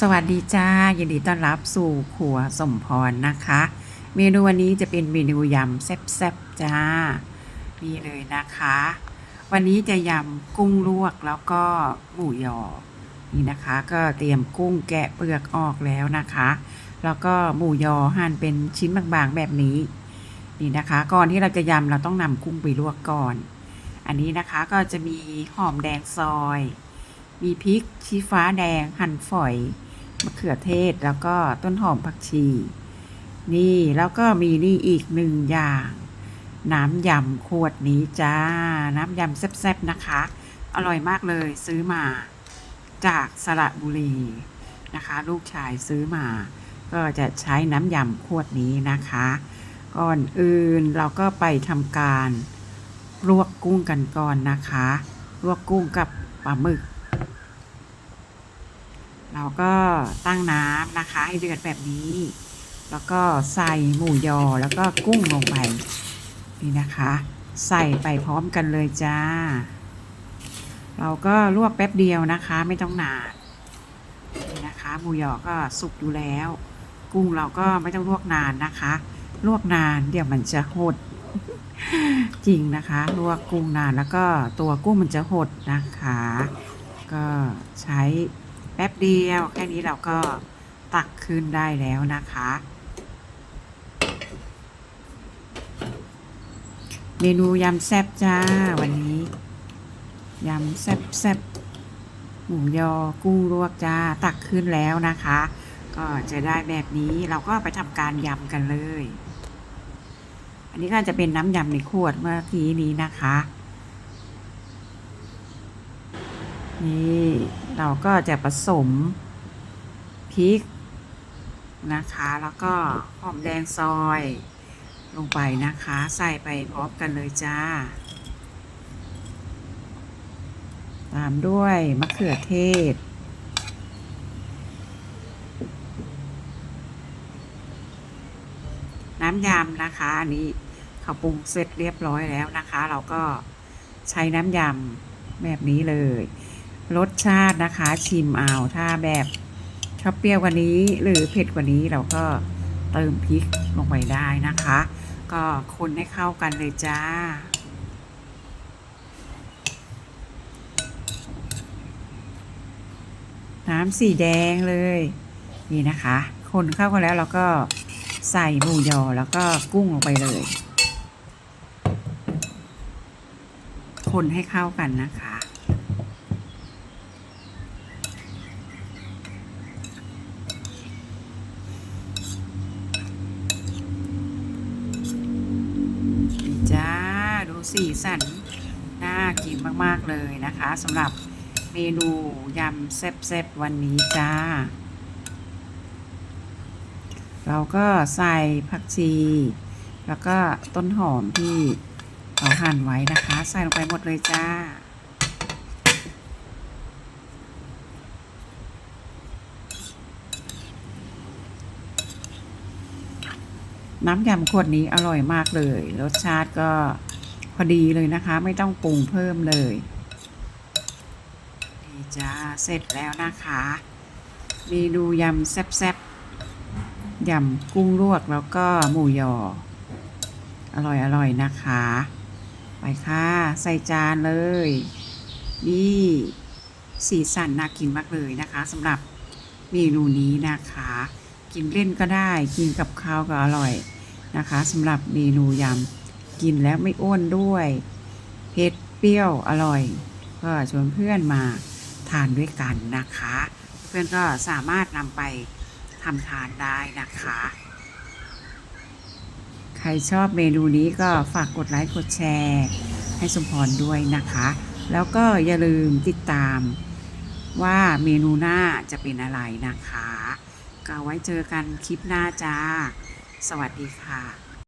สวัสดีจ้ายินดีต้อนรับสู่ครัวสมพรนะคะ เมนูวันนี้จะเป็นเมนูยำแซ่บๆจ้านี่เลยนะคะ วันนี้จะยำกุ้งลวกแล้วก็หมูยอนี่นะคะ ก็เตรียมกุ้งแกะเปลือกออกแล้วนะคะ แล้วก็หมูยอหั่นเป็นชิ้นบางๆแบบนี้นี่นะคะ ก่อนที่เราจะยำเราต้องนำกุ้งไปลวกก่อน อันนี้นะคะก็จะมีหอมแดงซอย มีพริกชี้ฟ้าแดง หั่นฝอยมะเขือเทศแล้วก็ต้นหอมผักชี นี่แล้วก็มีนี่อีกหนึ่งอย่าง น้ำยำขวดนี้จ้า น้ำยำแซ่บๆนะคะ อร่อยมากเลยซื้อมา จากสระบุรีนะคะ ลูกชายซื้อมา ก็จะใช้น้ำยำขวดนี้นะคะ ก่อนอื่นเราก็ไปทำการลวกกุ้งกันก่อนนะคะ ลวกกุ้งกับปลาหมึก เราก็ตั้งน้ำนะคะ ให้เดือดแบบนี้ แล้วก็ใส่หมูยอแล้วก็กุ้งลงไปนี่นะคะ ใส่ไปพร้อมกันเลยจ้า เราก็ลวกแป๊บเดียวนะคะ ไม่ต้องนานนี่นะคะหมูยอก็สุกอยู่แล้ว กุ้งเราก็ไม่ต้องลวกนานนะคะ ลวกนานเดี๋ยวมันจะหดจริงนะคะลวกกุ้งนานแล้วก็ตัวกุ้งมันจะหดนะคะ ก็ใช้ แป๊บเดียว แค่นี้เราก็ตักขึ้นได้แล้วนะคะ เมนูยำแซ่บจ้าวันนี้ ยำแซ่บแซ่บหมูยอกุ้งลวกจ้าตักขึ้นแล้วนะคะ ก็จะได้แบบนี้เราก็ไปทำการยำกันเลย อันนี้ก็จะเป็นน้ำยำในขวดเมื่อกี้นี้นะคะนี่ เราก็จะผสมพริกนะคะ แล้วก็หอมแดงซอยลงไปนะคะ ใส่ไปพร้อมกันเลยจ้า ตามด้วยมะเขือเทศ น้ำยำนะคะ อันนี้เขาปรุงเสร็จเรียบร้อยแล้วนะคะ เราก็ใช้น้ำยำแบบนี้เลย รสชาตินะคะ ชิมเอาถ้าแบบชอบเปรี้ยวกว่านี้ หรือเผ็ดกว่านี้เราก็เติมพริกลงไปได้นะคะ ก็คนให้เข้ากันเลยจ้าน้ำสีแดงเลย นี่นะคะ คนเข้ากันแล้วเราก็ใส่หมูยอแล้วก็กุ้งลงไปเลย คนให้เข้ากันนะคะ สีสันน่ากินมากๆเลยนะคะสำหรับเมนูยำแซ่บๆวันนี้จ้า เราก็ใส่ผักชี แล้วก็ต้นหอมที่เราหั่นไว้นะคะ ใส่ลงไปหมดเลยจ้าน้ำยำขวดนี้อร่อยมากเลย รสชาติก็ พอดีเลยนะคะ ไม่ต้องปรุงเพิ่มเลยนี่จ้าเสร็จแล้วนะคะเมนูยำแซ่บๆยำกุ้งลวกแล้วก็หมูยอ อร่อยอร่อยนะคะ ไปค่ะ ใส่จานเลย นี่สีสันน่ากินมากเลยนะคะสำหรับเมนูนี้นะคะ กินเล่นก็ได้ กินกับข้าวก็อร่อยนะคะสำหรับเมนูยำ กินแล้วไม่อ้วนด้วย เผ็ดเปรี้ยวอร่อย ก็ชวนเพื่อนมาทานด้วยกันนะคะ เพื่อนก็สามารถนำไปทำทานได้นะคะ ใครชอบเมนูนี้ก็ฝากกดไลค์กดแชร์ ให้สมพรด้วยนะคะ แล้วก็อย่าลืมติดตามว่าเมนูหน้าจะเป็นอะไรนะคะ ก็ไว้เจอกันคลิปหน้าจ้า สวัสดีค่ะ